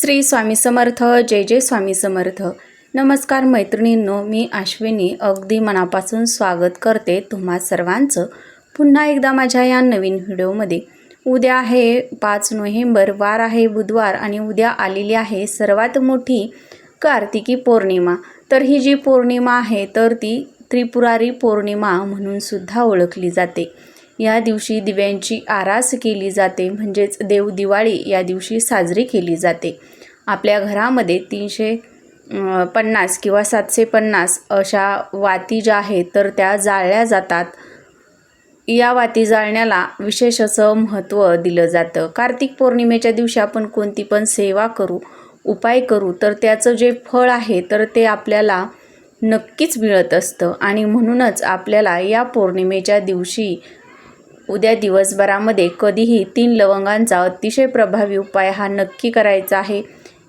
श्री स्वामी समर्थ जय जय स्वामी समर्थ. नमस्कार मैत्रिणींनो मी अश्विनी अगदी मनापासून स्वागत करते तुम्हा सर्वांचं. पुन्हा एकदा माझ्या या नवीन व्हिडिओमध्ये. उद्या आहे पाच नोव्हेंबर वार आहे बुधवार आणि उद्या आलेली आहे सर्वात मोठी कार्तिकी पौर्णिमा. तर ही जी पौर्णिमा आहे तर ती त्रिपुरारी पौर्णिमा म्हणून सुद्धा ओळखली जाते. या दिवशी दिव्यांची आरास केली जाते म्हणजेच देव दिवाळी या दिवशी साजरी केली जाते. आपल्या घरामध्ये तीनशे पन्नास किंवा सातशे पन्नास अशा वाती ज्या आहेत तर त्या जाळल्या जातात. या वाती जाळण्याला विशेष असं महत्त्व दिलं जातं. कार्तिक पौर्णिमेच्या दिवशी आपण कोणती पण सेवा करू उपाय करू तर त्याचं जे फळ आहे तर ते आपल्याला नक्कीच मिळत असतं. आणि म्हणूनच आपल्याला या पौर्णिमेच्या दिवशी उद्या दिवसभरामध्ये कधीही तीन लवंगांचा अतिशय प्रभावी उपाय हा नक्की करायचा आहे.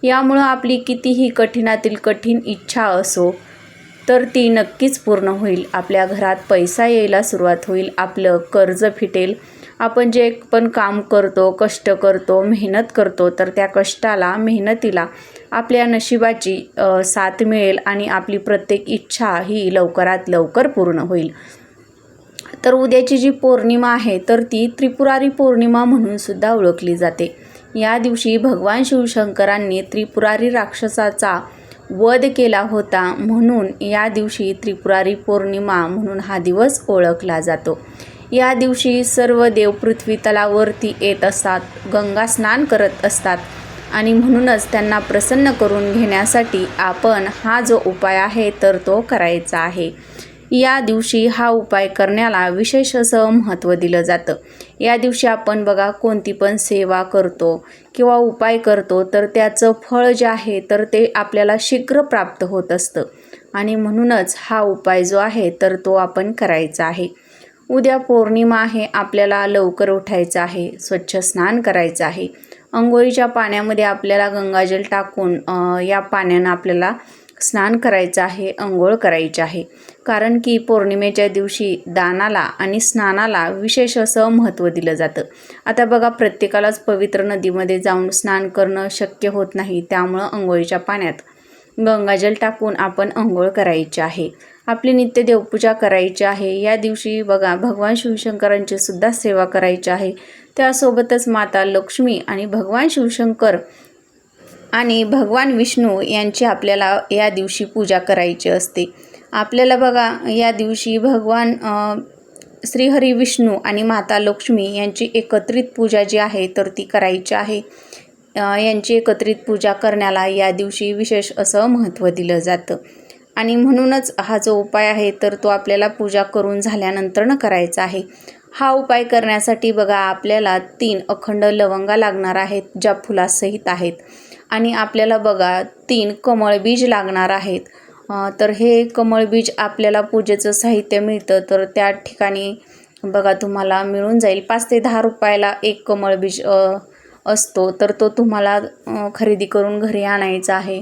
यामुळं आपली कितीही कठीणातील कठीण इच्छा असो तर ती नक्कीच पूर्ण होईल. आपल्या घरात पैसा यायला सुरुवात होईल. आपलं कर्ज फिटेल. आपण जे पण काम करतो कष्ट करतो मेहनत करतो तर त्या कष्टाला मेहनतीला आपल्या नशिबाची साथ मिळेल आणि आपली प्रत्येक इच्छा ही लवकरात लवकर पूर्ण होईल. तर उद्याची जी पौर्णिमा आहे तर ती त्रिपुरारी पौर्णिमा म्हणून सुद्धा ओळखली जाते. या दिवशी भगवान शिवशंकरांनी त्रिपुरारी राक्षसाचा वध केला होता म्हणून या दिवशी त्रिपुरारी पौर्णिमा म्हणून हा दिवस ओळखला जातो. या दिवशी सर्व देव पृथ्वी तलावरती येत असतात गंगा स्नान करत असतात आणि म्हणूनच त्यांना प्रसन्न करून घेण्यासाठी आपण हा जो उपाय आहे तर तो करायचा आहे. या दिवशी हा उपाय करण्याला विशेष असं महत्त्व दिलं जातं. या दिवशी आपण बघा कोणती पण सेवा करतो किंवा उपाय करतो तर त्याचं फळ जे आहे तर ते आपल्याला शीघ्र प्राप्त होत असतं. आणि म्हणूनच हा उपाय जो आहे तर तो आपण करायचा आहे. उद्या पौर्णिमा आहे आपल्याला लवकर उठायचं आहे स्वच्छ स्नान करायचं आहे. अंघोळीच्या पाण्यामध्ये आपल्याला गंगाजल टाकून या पाण्यानं आपल्याला स्नान करायचं आहे अंघोळ करायची आहे. कारण की पौर्णिमेच्या दिवशी दानाला आणि स्नानाला विशेष असं महत्त्व दिलं जातं. आता बघा प्रत्येकालाच पवित्र नदीमध्ये जाऊन स्नान करणं शक्य होत नाही त्यामुळं अंघोळीच्या पाण्यात गंगाजल टाकून आपण अंघोळ करायची आहे. आपली नित्य देवपूजा करायची आहे. या दिवशी बघा भगवान शिवशंकरांची सुद्धा सेवा करायची आहे. त्यासोबतच माता लक्ष्मी आणि भगवान शिवशंकर आणि भगवान विष्णू यांची आपल्याला या दिवशी पूजा करायची असते. आपल्याला बघा या दिवशी भगवान श्रीहरी विष्णू आणि माता लक्ष्मी यांची एकत्रित पूजा जी आहे तर ती करायची आहे. यांची एकत्रित पूजा करण्याला या दिवशी विशेष असं महत्त्व दिलं जातं. आणि म्हणूनच हा जो उपाय आहे तर तो आपल्याला पूजा करून झाल्यानंतरनं करायचा आहे. हा उपाय करण्यासाठी बघा आपल्याला तीन अखंड लवंगा लागणार आहेत ज्या फुलासहित आहेत. आणि आपल्याला बघा तीन कमळ बीज लागणार आहेत. तर हे कमळ बीज आपल्याला पूजेचं साहित्य मिळतं. तर त्या ठिकाणी बघा तुम्हाला मिळून जाईल. पाच ते दहा रुपयाला एक कमळ बीज असतो. तर तो तुम्हाला खरेदी करून घरी आणायचा आहे.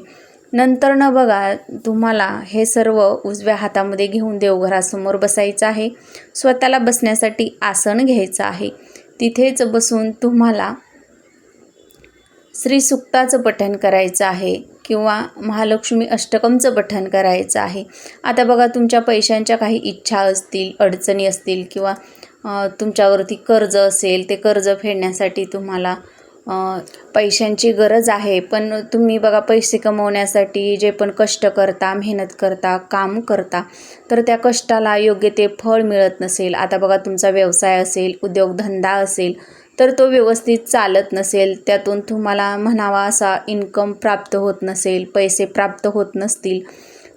नंतर न बघा तुम्हाला हे सर्व उजव्या हातामध्ये घेऊन देवघरासमोर बसायचं आहे. स्वतःला बसण्यासाठी आसन घ्यायचं आहे. तिथेच बसून तुम्हाला श्री सुक्ताचं पठण करायचं आहे किंवा महालक्ष्मी अष्टकमचं पठण करायचं आहे. आता बघा तुमच्या पैशांच्या काही इच्छा असतील अडचणी असतील किंवा तुमच्यावरती कर्ज असेल ते कर्ज फेडण्यासाठी तुम्हाला पैशांची गरज आहे. पण तुम्ही बघा पैसे कमवण्यासाठी जे पण कष्ट करता मेहनत करता काम करता तर त्या कष्टाला योग्य ते फळ मिळत नसेल. आता बघा तुमचा व्यवसाय असेल उद्योगधंदा असेल तर तो व्यवस्थित चालत नसेल त्यातून तुम्हाला म्हणावा असा इन्कम प्राप्त होत नसेल पैसे प्राप्त होत नसतील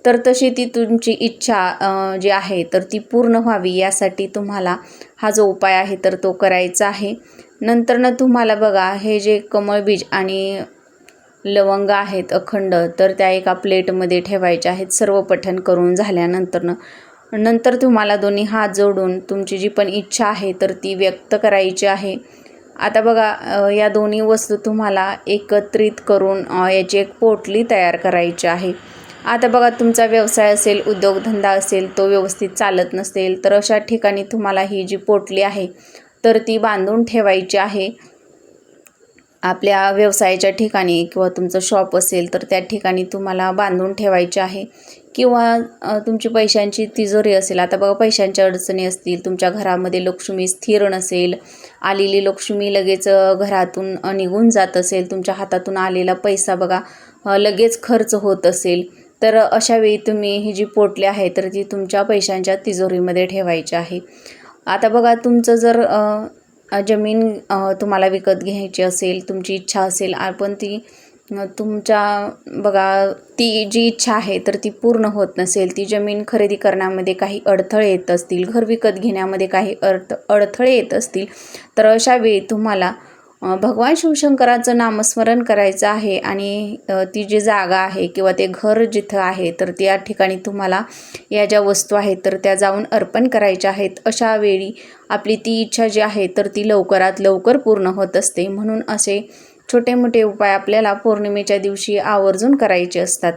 तर तशी ती तुमची इच्छा जी आहे तर ती पूर्ण व्हावी. यासाठी तुम्हाला हा जो उपाय आहे तर तो करायचा आहे. नंतरनं तुम्हाला बघा हे जे कमळ बीज आणि लवंग आहेत अखंड तर त्या एका प्लेटमध्ये ठेवायचे आहेत सर्व पठण करून झाल्यानंतरनं. नंतर तुम्हाला दोन्ही हात जोडून तुमची जी पण इच्छा आहे तर ती व्यक्त करायची आहे. आता बघा या दोन्ही वस्तू तुम्हाला एकत्रित करून याची एक पोटली तयार करायची आहे. आता बघा तुमचा व्यवसाय असेल उद्योगधंदा असेल तो व्यवस्थित चालत नसेल तर अशा ठिकाणी तुम्हाला ही जी पोटली आहे तर ती बांधून ठेवायची आहे. आपल्या व्यवसायाच्या ठिकाणी किंवा तुमचं शॉप असेल तर त्या ठिकाणी तुम्हाला बांधून ठेवायचे आहे. किंवा तुमची पैशांची तिजोरी असेल. आता बघा पैशांच्या अडचणी असतील. तुमच्या घरामध्ये लक्ष्मी स्थिर नसेल. आलेली लक्ष्मी लगेच घरातून निघून जात असेल. तुमच्या हातातून आलेला पैसा बघा लगेच खर्च होत असेल. तर अशा वेळी तुम्ही ही जी पोटली आहे तर ती तुमच्या पैशांच्या तिजोरीमध्ये ठेवायची आहे. आता बघा तुमचं जर जमीन तुम्हाला विकत घ्यायची असेल तुमची इच्छा असेल आपण ती तुमच्या बघा ती जी इच्छा आहे तर ती पूर्ण होत नसेल. ती जमीन खरेदी करण्यामध्ये काही अडथळे येत असतील घर विकत घेण्यामध्ये काही अर्थ अडथळे येत असतील तर अशा वेळी तुम्हाला भगवान शिवशंकराचं नामस्मरण करायचं आहे आणि ती जी जागा आहे किंवा ते घर जिथं आहे तर त्या ठिकाणी तुम्हाला या ज्या वस्तू आहेत तर त्या जाऊन अर्पण करायच्या आहेत. अशा वेळी आपली ती इच्छा जी आहे तर ती लवकरात लवकर पूर्ण होत असते. म्हणून असे छोटे मोठे उपाय आपल्याला पौर्णिमेच्या दिवशी आवर्जून करायचे असतात.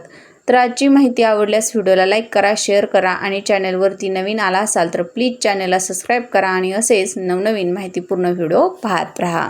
तर आजची माहिती आवडल्यास व्हिडिओला लाईक करा शेअर करा आणि चॅनलवरती नवीन आला असाल तर प्लीज चॅनलला सबस्क्राईब करा आणि असेच नवनवीन माहितीपूर्ण व्हिडिओ पाहत राहा.